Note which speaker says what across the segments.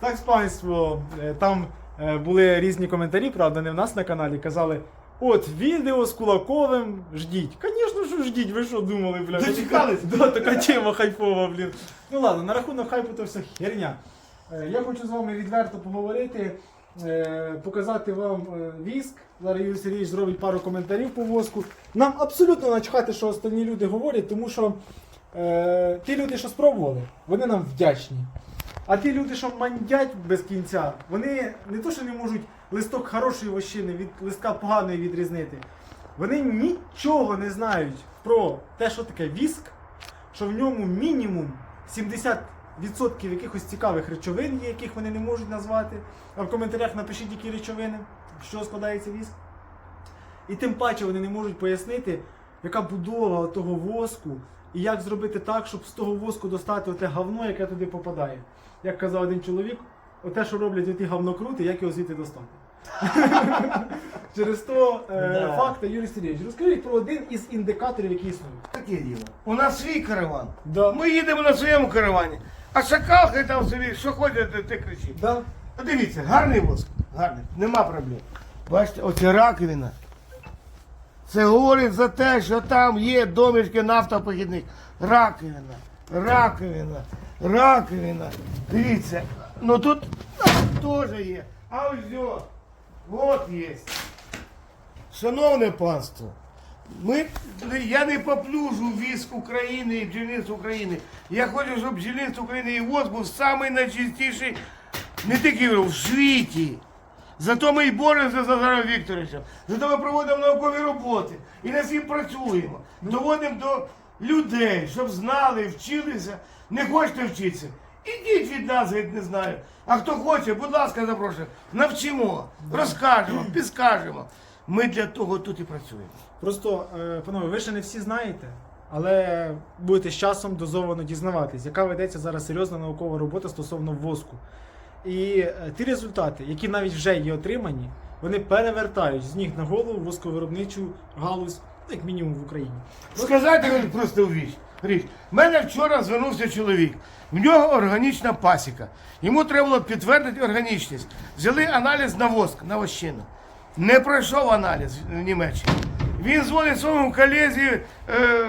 Speaker 1: Так, панство, е, там е, були різні коментарі, правда, не в нас на каналі. Казали, от відео з Кулаковим ждіть. Звісно, що ждіть, ви що думали, бля?
Speaker 2: Дочекались?
Speaker 1: Да, така тема хайпова, блін. Ну ладно, на рахунок хайпу то все херня. Е, Я хочу з вами відверто поговорити, показати вам віск. Зараз Юрій Сергійович зробить пару коментарів по воску. Нам абсолютно начхати, що останні люди говорять, тому що е, ті люди, що спробували, вони нам вдячні. А ті люди, що мандять без кінця, вони не то, що не можуть листок хорошої вощини від листка поганої відрізнити. Вони нічого не знають про те, що таке віск, що в ньому мінімум 70% якихось цікавих речовин є, яких вони не можуть назвати. А в коментарях напишіть, які речовини, чого складається віск. І тим паче вони не можуть пояснити, яка будова того воску, і як зробити так, щоб з того воску достати оте говно, яке туди попадає. Як казав один чоловік, оте, що роблять оті говнокрути, як його звідти достати. Через то е,
Speaker 2: Да.
Speaker 1: факти, Юрій Сергійович, розкажіть про один із індикаторів, які існують.
Speaker 2: Таке діло. У нас свій караван.
Speaker 1: Да.
Speaker 2: Ми їдемо на своєму каравані. А шакал хай там собі, що хоче, те- те кричить.
Speaker 1: Да?
Speaker 2: Ну, Дивіться, гарний воск. Гарний. Нема проблем. Бачите, оця раковина. Це говорить за те, що там є домішки нафтопохідних. Раковина, раковина, раковина. Дивіться, ну тут теж є. А ось от є. Шановне панство, ми, я не поплюжу віск України і бджільництво України. Я хочу, щоб бджільництво України і ВОЗ був найчистіший, не тільки в світі. Зато ми і боремося за Назаром Вікторовичем. Зато ми проводимо наукові роботи і над цим працюємо. Доводимо до людей, щоб знали, вчилися. Не хочете вчитися? Ідіть від нас, геть не знаю. А хто хоче, будь ласка, запрошуємо. Навчимо, розкажемо, підскажемо. Ми для того тут і працюємо.
Speaker 1: Просто, е, панове, ви ще не всі знаєте, але будете з часом дозовано дізнаватись, яка ведеться зараз серйозна наукова робота стосовно воску. І е, ті результати, які навіть вже є отримані, вони перевертають з ніг на голову восковиробничу галузь, ну, як мінімум в Україні.
Speaker 2: Сказати вам просто річ. річ. У мене вчора звернувся чоловік. В нього органічна пасіка. Йому треба було підтвердити органічність. Взяли аналіз на воск, на вощину. Не пройшов аналіз в Німеччині. Він дзвонить своєму колезі е,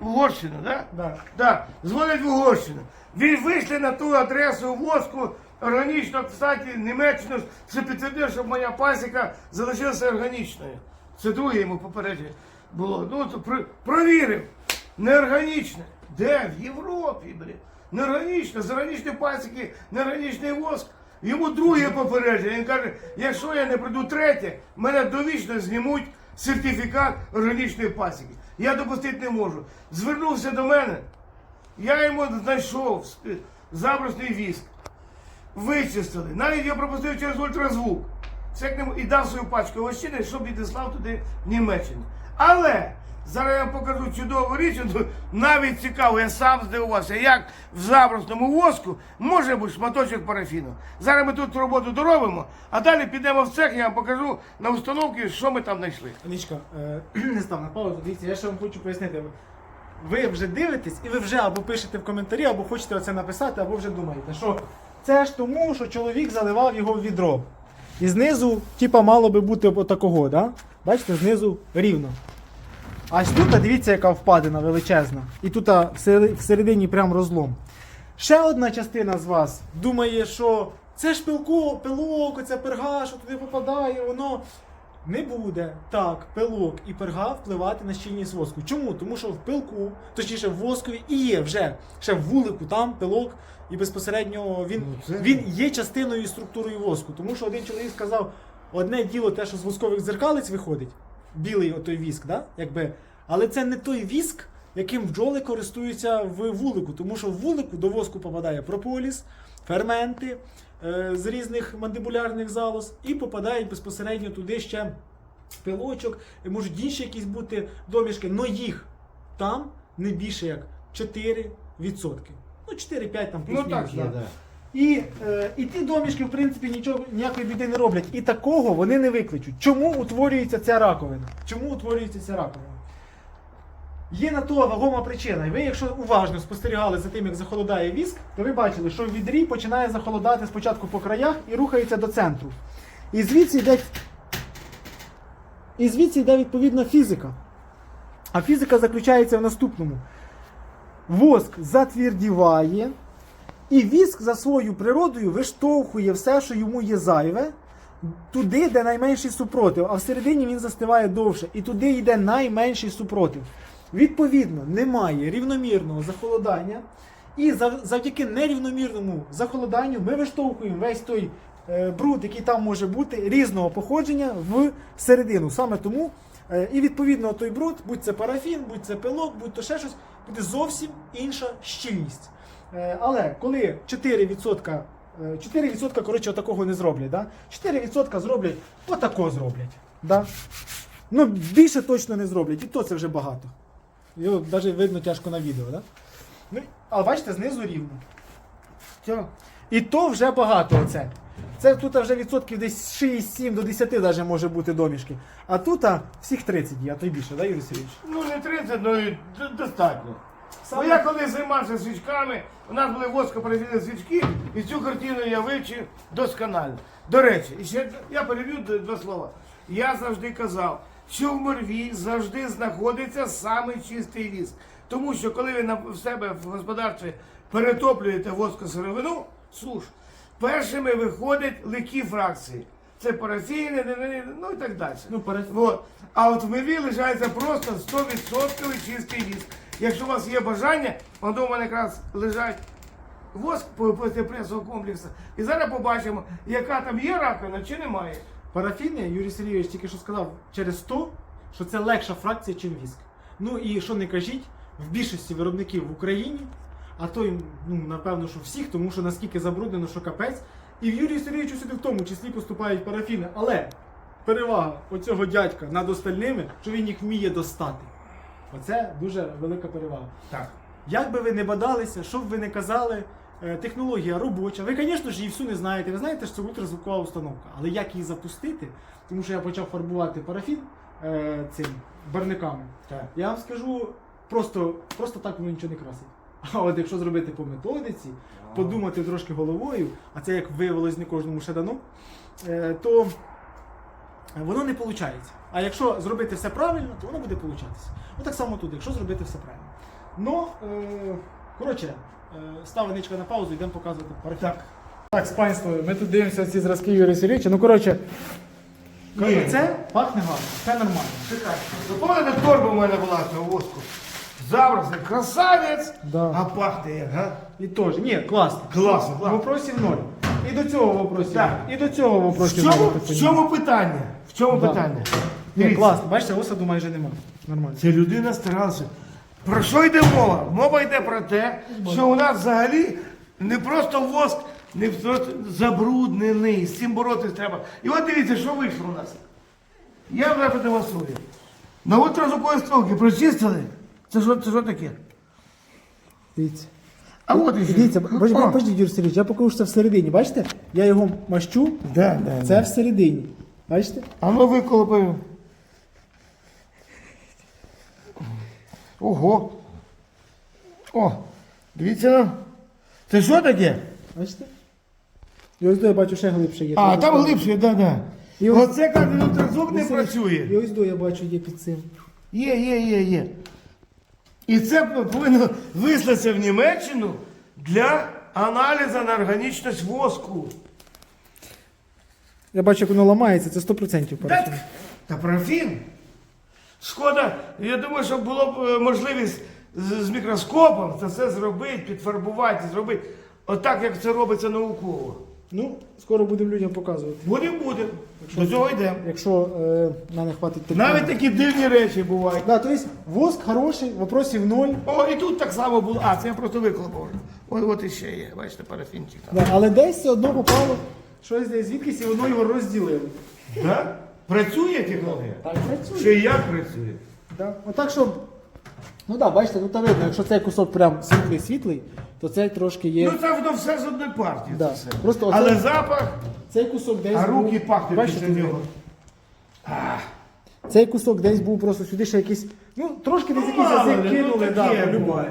Speaker 2: в Угорщину, да?
Speaker 1: Да.
Speaker 2: Да, дзвонить в Угорщину. Він вийшли на ту адресу воску органічно, кстати, Німеччину, це підтвердив, щоб моя пасіка залишилася органічною. Це друге йому попередження було. Ну, то про- провірив. Неорганічне. Де? В Європі, блін. Неорганічне, з органічної пасіки, неорганічний воск. Йому друге попередження. Він каже, якщо я не прийду третє, мене довічно знімуть сертифікат органічної пасіки. Я допустити не можу. Звернувся до мене. Я йому знайшов забросний віск. Вичистили. Навіть я пропустив через ультразвук. Не і дав свою пачку овощини, щоб відіслав туди в Німеччину. Але зараз я покажу чудову річ, ну, навіть цікаво, я сам здивувався, як в забросному воску може бути шматочок парафіну. Зараз ми тут роботу доробимо, а далі підемо в цех, я вам покажу на установці, що ми там знайшли.
Speaker 1: Анічка, е, не став на паузу. Дивіться, я ще вам хочу пояснити. Ви вже дивитесь, і ви вже або пишете в коментарі, або хочете оце написати, або вже думаєте, що це ж тому, що чоловік заливав його в відро. І знизу, типа, мало би бути отакого, да? Бачите, знизу рівно. А тут, дивіться, яка впадина величезна. І тут всередині прям розлом. Ще одна частина з вас думає, що це ж пилко, пилок, оця перга, що туди попадає, воно не буде так пилок і перга впливати на щільність воску. Чому? Тому що в пилку, точніше в воскові, і є вже ще в вулику там пилок, і безпосередньо він,
Speaker 2: Ну, це-
Speaker 1: він є частиною і структурою воску. Тому що один чоловік сказав, одне діло те, що з воскових дзеркалиць виходить, білий отой віск, да? Якби, але це не той віск, яким бджоли користуються в вулику, тому що в вулику до воску попадає прополіс, ферменти з різних мандибулярних залоз і попадають безпосередньо туди ще пилочок, можуть інші якісь бути домішки, але їх там не більше як 4%. Ну, 4-5 там
Speaker 2: Ну так
Speaker 1: да.
Speaker 2: да.
Speaker 1: І, е, і ті домішки, в принципі, нічого ніякої біди не роблять. І такого вони не викличуть. Чому утворюється ця раковина? Чому утворюється ця раковина? Є на то вагома причина. І ви, якщо уважно спостерігали за тим, як захолодає віск, то ви бачили, що в відрі починає захолодати спочатку по краях і рухається до центру. І звідси йде, і звідси йде відповідна фізика. А фізика заключається в наступному: воск затвердіває, і віск за своєю природою виштовхує все, що йому є зайве, туди, де найменший супротив, а всередині він застиває довше, і туди йде найменший супротив. Відповідно, немає рівномірного захолодання, і завдяки нерівномірному захолоданню ми виштовхуємо весь той е, бруд, який там може бути, різного походження в середину. Саме тому, е, і відповідно той бруд, будь це парафін, будь це пилок, будь то ще щось, буде зовсім інша щільність. Е, Але коли 4%, е, 4% коротше, такого не зроблять. Да? 4% зроблять, отако зроблять. Да? Ну, більше точно не зроблять, і то це вже багато. Його навіть видно тяжко на відео. Да? Ну, а бачите, знизу рівно. Все. І то вже багато оце. Це тут вже відсотків десь 6-7 до 10 даже може бути домішки. А тут а, всіх 30 є, а то й більше, да, Юрій Сергійович?
Speaker 2: Ну не 30, ну і д- достатньо.
Speaker 1: Саме-
Speaker 2: Бо я коли займався свічками, у нас були воскопровідні свічки, і цю картину я вивчив досконально. До речі, і ще я перевів д- два слова. Я завжди казав, що в морві завжди знаходиться саме чистий віск. Тому що коли ви на в себе в господарстві перетоплюєте воскосировину, суш, першими виходять легкі фракції. Це парафіни, ну і так далі.
Speaker 1: Ну,
Speaker 2: Вот. А от в миві лишається просто 100% чистий віск. Якщо у вас є бажання, воно у мене якраз лежать воск по- після пресового комплексу. І зараз побачимо, яка там є раковина чи немає.
Speaker 1: Парафіни, Юрій Сергійович тільки що сказав через то, що це легша фракція, ніж віск. Ну і що не кажіть, в більшості виробників в Україні, а то й, ну, напевно, що всіх, тому що наскільки забруднено, що капець. І в Юрію Сергійовичу сюди в тому числі поступають парафіни. Але перевага оцього дядька над остальними, що він їх вміє достати. Оце дуже велика перевага.
Speaker 2: Так.
Speaker 1: Як би ви не бадалися, що б ви не казали, технологія робоча. Ви, звісно ж, її всю не знаєте. Ви знаєте, що це ультразвукова установка. Але як її запустити? Тому що я почав фарбувати парафін е, цим барниками.
Speaker 2: Так.
Speaker 1: Я вам скажу, просто, просто так воно нічого не красить. А от якщо зробити по методиці, подумати трошки головою, а це як виявилось не кожному ще дано, е, то воно не виходить. А якщо зробити все правильно, то воно буде получатися. Отак само тут, якщо зробити все правильно. Ну, е, коротше, е, став ничка на паузу, йдемо показувати парафін. Так. Так, з панство, ми тут дивимося ці зразки Юрія Сергійовича. Ну, коротше,
Speaker 2: Ні.
Speaker 1: це пахне гарно, це нормально.
Speaker 2: Ви пам'ятаєте, торба у мене була цього воску? Забросний красавець,
Speaker 1: Да.
Speaker 2: а пахне як, га?
Speaker 1: І теж. Ні, класно.
Speaker 2: Класно, класно.
Speaker 1: Вопросів ноль. І до цього вопросів
Speaker 2: Так.
Speaker 1: ноль. І до цього
Speaker 2: В
Speaker 1: вопросів
Speaker 2: чому,
Speaker 1: ноль.
Speaker 2: в чому питання? В чому
Speaker 1: Да.
Speaker 2: питання?
Speaker 1: Ні,
Speaker 2: Дивіться.
Speaker 1: класно. Бачите, осаду майже немає. Нормально.
Speaker 2: Ця людина старалася. Про що йде мова? Мова йде про те, що у нас взагалі не просто воск, не забруднений, з цим боротися треба. І от дивіться, що вийшло у нас. Я вам продемонструю. На ультразвуковій стрілки прочистили. Це що, це що таке?
Speaker 1: Дивіться.
Speaker 2: А от і
Speaker 1: Дивіться,
Speaker 2: О,
Speaker 1: подождіть, Юрій Сергійович, я покажу, що це всередині. Бачите? Я його мащу,
Speaker 2: Да, да,
Speaker 1: це
Speaker 2: да.
Speaker 1: всередині. Бачите?
Speaker 2: А ну виколопаємо. Ого. О, дивіться. ну. Це що таке?
Speaker 1: Бачите? І ось до я бачу, ще глибше є.
Speaker 2: А, там глибше, да, да.
Speaker 1: І ось-
Speaker 2: Оце ультразвук не
Speaker 1: Ось- І
Speaker 2: працює.
Speaker 1: ось до я бачу є під цим.
Speaker 2: Є, є, є, є. І це повинно вислатися в Німеччину для аналізу на органічність воску.
Speaker 1: Я бачу, як воно ламається, це 100%
Speaker 2: Та,
Speaker 1: парафін.
Speaker 2: та парафін. Шкода, я думаю, що було б е, можливість з, мікроскопом це все зробити, підфарбувати, зробити отак, як це робиться науково.
Speaker 1: Ну, скоро будемо людям показувати.
Speaker 2: Будемо, будемо. До цього йдемо.
Speaker 1: Якщо е, на не хватить
Speaker 2: Навіть такі дивні речі бувають.
Speaker 1: Да, то есть воск хороший, вопросів ноль.
Speaker 2: О, і тут так само було. А, це я просто виклопав. От, от іще є, бачите, парафінчик. там.
Speaker 1: Да, але десь все одно попало щось десь звідкись і воно його розділило.
Speaker 2: Да? Працює технологія?
Speaker 1: Так працює.
Speaker 2: Чи як працює?
Speaker 1: Да. Отак, що. Ну так, да, бачите, тут видно, якщо цей кусок прям світлий-світлий, то цей трошки є.
Speaker 2: Ну це воно все з одної партії.
Speaker 1: Да.
Speaker 2: Це все.
Speaker 1: Просто оце-
Speaker 2: Але запах,
Speaker 1: Цей кусок десь.
Speaker 2: а
Speaker 1: був-
Speaker 2: руки пахнуть
Speaker 1: Бачите,
Speaker 2: після нього.
Speaker 1: Цей кусок десь був просто сюди ще якийсь. Ну, трошки десь якийсь
Speaker 2: Мало
Speaker 1: язик
Speaker 2: ли,
Speaker 1: кинули,
Speaker 2: ну,
Speaker 1: да, по-любому.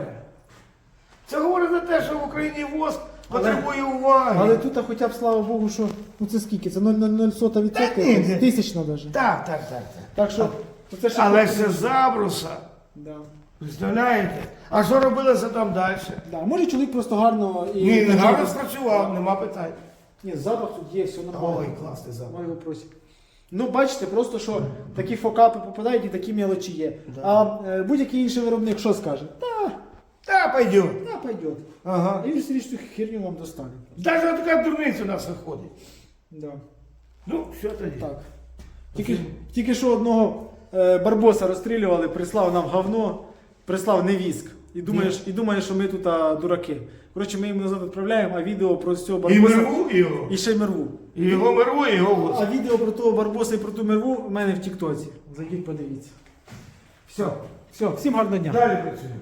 Speaker 2: Це говорить за те, що в Україні воск потребує уваги.
Speaker 1: Але тут хоча б слава Богу, що ну це скільки? Це 0,0 відсотка,
Speaker 2: Та ні, ні.
Speaker 1: тисячна навіть.
Speaker 2: Так, так, так. так.
Speaker 1: Так що ну, це ще
Speaker 2: Але це забруса.
Speaker 1: Да.
Speaker 2: Представляєте? А що робилося там далі?
Speaker 1: Да. Може чоловік просто гарно і.
Speaker 2: Ні,
Speaker 1: і-
Speaker 2: гарно спрацював, нема питань.
Speaker 1: Ні, запах тут є, все нормально.
Speaker 2: Ой, класний запах.
Speaker 1: Маю вопросик. Ну, бачите, просто що такі фокапи попадають і такі мелочі є.
Speaker 2: Да.
Speaker 1: А е, будь-який інший виробник що скаже? Та,
Speaker 2: Та пойдет.
Speaker 1: Пойдет.
Speaker 2: Ага.
Speaker 1: Все цю херню вам достане.
Speaker 2: Навіть така дурниця у нас виходить.
Speaker 1: Да.
Speaker 2: Ну, що тоді?
Speaker 1: Так. Тільки, тільки що одного е, барбоса розстрілювали, прислав нам говно, прислав невіск. І думаєш, і думаєш, що ми тут а, дураки. Коротше, ми їм назад відправляємо, а відео про цього
Speaker 2: І
Speaker 1: барбоса.
Speaker 2: мерву його.
Speaker 1: І ще й мерву.
Speaker 2: І його мерву, і його.
Speaker 1: А відео про того барбоса і про ту мерву в мене в Тіктоці. Зайдіть, подивіться. Все, все, всім гарного дня.
Speaker 2: Далі працюємо.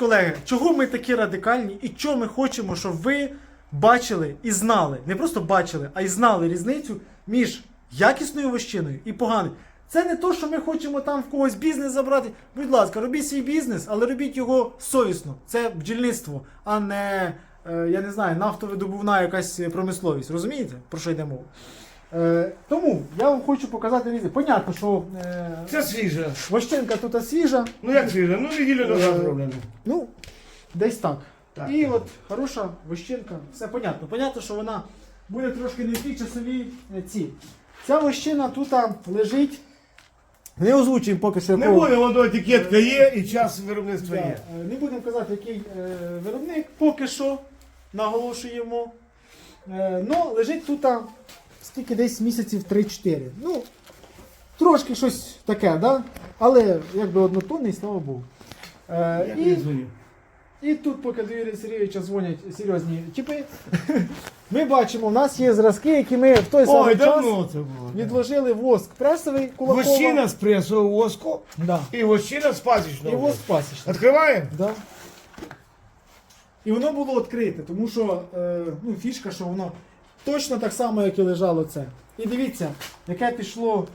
Speaker 1: Колеги, чого ми такі радикальні і чого ми хочемо, щоб ви бачили і знали, не просто бачили, а й знали різницю між якісною вощиною і поганою. Це не то, що ми хочемо там в когось бізнес забрати. Будь ласка, робіть свій бізнес, але робіть його совісно. Це бджільництво, а не, е, я не знаю, нафтовидобувна якась промисловість. Розумієте, про що йде мова? Е, тому я вам хочу показати різницю. Понятно, що е,
Speaker 2: Це свіже.
Speaker 1: вощинка тут свіжа,
Speaker 2: Ну як свіже? Ну неділю назад зроблено.
Speaker 1: Ну, десь так.
Speaker 2: Так.
Speaker 1: І от хороша вощинка, все понятно. Понятно, що вона буде трошки не в ті часові е, ці. Ця вощина тут а, лежить. Не озвучуємо поки що.
Speaker 2: Не
Speaker 1: якого-
Speaker 2: буде, воно етикетка є і час виробництва
Speaker 1: Да,
Speaker 2: є.
Speaker 1: е, Не будемо казати, який е, виробник, поки що наголошуємо. Е, ну, лежить тут а, скільки десь місяців 3-4. Ну, трошки щось таке, да? але якби однотонний, слава Богу. Е, і... І тут, поки до Юрія Сергійовича дзвонять серйозні чіпи, ми бачимо, у нас є зразки, які ми в той самий
Speaker 2: Ой,
Speaker 1: час
Speaker 2: давно це було.
Speaker 1: відложили воск пресовий кулакова.
Speaker 2: Вощина з пресового воску
Speaker 1: Да.
Speaker 2: і вощина з
Speaker 1: І
Speaker 2: пасічного
Speaker 1: воск
Speaker 2: воску.
Speaker 1: пасічний.
Speaker 2: Відкриваємо?
Speaker 1: Да. І воно було відкрите, тому що е, ну, фішка, що воно точно так само, як і лежало це. І дивіться, яке пішло.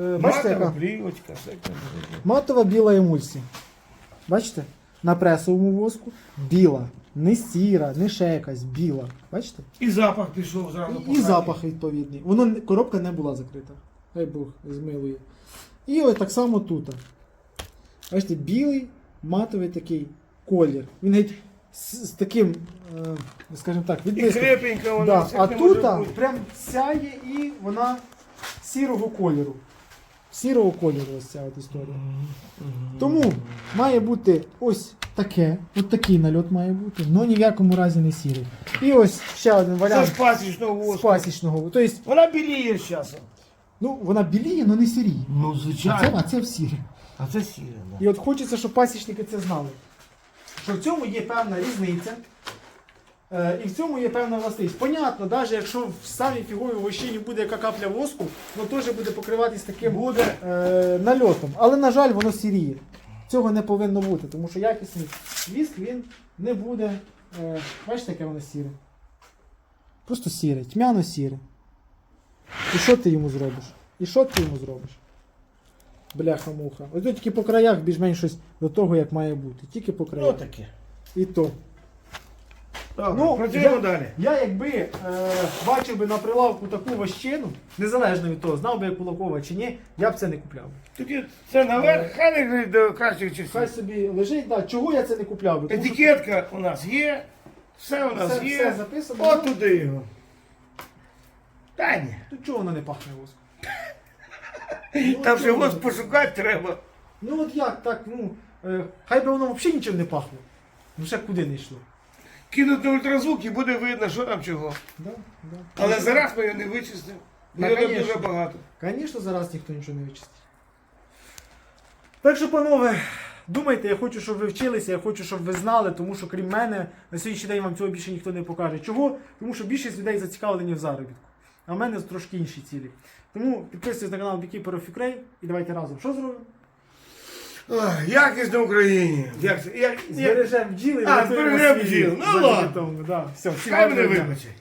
Speaker 1: Е, бачите,
Speaker 2: Матова
Speaker 1: яка?
Speaker 2: плівочка, все.
Speaker 1: Матова біла емульсія. Бачите? На пресовому воску біла. Не сіра, не ще якась біла. Бачите?
Speaker 2: І запах пішов зразу.
Speaker 1: І,
Speaker 2: по
Speaker 1: і
Speaker 2: хаті.
Speaker 1: запах відповідний. Воно не- коробка не була закрита. Хай Бог змилує. І ось так само тут. Бачите, білий матовий такий колір. Він геть з, з таким, е, скажімо так,
Speaker 2: І
Speaker 1: відблиском.
Speaker 2: крепенька вона.
Speaker 1: Да. А
Speaker 2: не
Speaker 1: тут
Speaker 2: бути.
Speaker 1: прям сяє і вона сірого кольору. Сірого кольору ось ця от історія. Тому має бути ось таке, от такий нальот має бути, але ні в якому разі не сірий. І ось ще один
Speaker 2: Це
Speaker 1: варіант
Speaker 2: з пасічного
Speaker 1: з
Speaker 2: воску.
Speaker 1: пасічного. Тобто,
Speaker 2: Вона біліє з часом.
Speaker 1: ну, вона біліє, але не сіріє.
Speaker 2: Ну,
Speaker 1: А це,
Speaker 2: звичайно.
Speaker 1: а це в сірі.
Speaker 2: А це сіре, да.
Speaker 1: І от хочеться, щоб пасічники це знали. Що в цьому є певна різниця. Е, і в цьому є певна властивість. Понятно, навіть якщо в самій фіговій вощині буде яка капля воску, воно теж буде покриватись таким
Speaker 2: Буде.
Speaker 1: е, нальотом. Але, на жаль, воно сіріє. Цього не повинно бути, тому що якісний віск він не буде. Е, бачите, яке воно сіре? Просто сіре, тьмяно сіре. І що ти йому зробиш? І що ти йому зробиш? Бляха-муха. Ось тут тільки по краях більш-менш щось до того, як має бути. Тільки по
Speaker 2: Ну
Speaker 1: краях.
Speaker 2: таке.
Speaker 1: І то.
Speaker 2: Так,
Speaker 1: Ну,
Speaker 2: працюємо
Speaker 1: я-
Speaker 2: далі.
Speaker 1: Я якби е, бачив би на прилавку таку вощину, незалежно від того, знав би я Кулакова чи ні, я б це не купляв.
Speaker 2: Тоді це наверх, хай не грить до кращих
Speaker 1: Хай собі лежить, да, чого я це не купляв би? Тому що
Speaker 2: Етикетка у нас є, все у нас
Speaker 1: Все-
Speaker 2: є.
Speaker 1: все записано.
Speaker 2: От туди його. Та ні.
Speaker 1: Тут чого воно не пахне воском? Ну,
Speaker 2: Там же вас пошукати треба.
Speaker 1: Ну от як так, ну, е, хай би воно взагалі нічим не пахло. Ну ще куди не йшло.
Speaker 2: Кинути ультразвук і буде видно, що там чого.
Speaker 1: Да, да.
Speaker 2: Але зараз ми його не вичистимо.
Speaker 1: Та,
Speaker 2: Його
Speaker 1: конечно.
Speaker 2: дуже багато.
Speaker 1: Звісно, зараз ніхто нічого не вичистить. Так що, панове, думайте, я хочу, щоб ви вчилися, я хочу, щоб ви знали, тому що крім мене, на сьогоднішній день вам цього більше ніхто не покаже. Чого? Тому що більшість людей зацікавлені в заробітку. А в мене трошки інші цілі. Тому підписуйтесь на канал Beekeeper of Ukraine і давайте разом. Що зробимо?
Speaker 2: Якість на Україні. Як, як, як,
Speaker 1: Збережемо бджіли і
Speaker 2: А, збережемо бджіл. Ну, ладно.
Speaker 1: тому, да. Все, всім
Speaker 2: хай мене
Speaker 1: гарного дня.
Speaker 2: вибачать.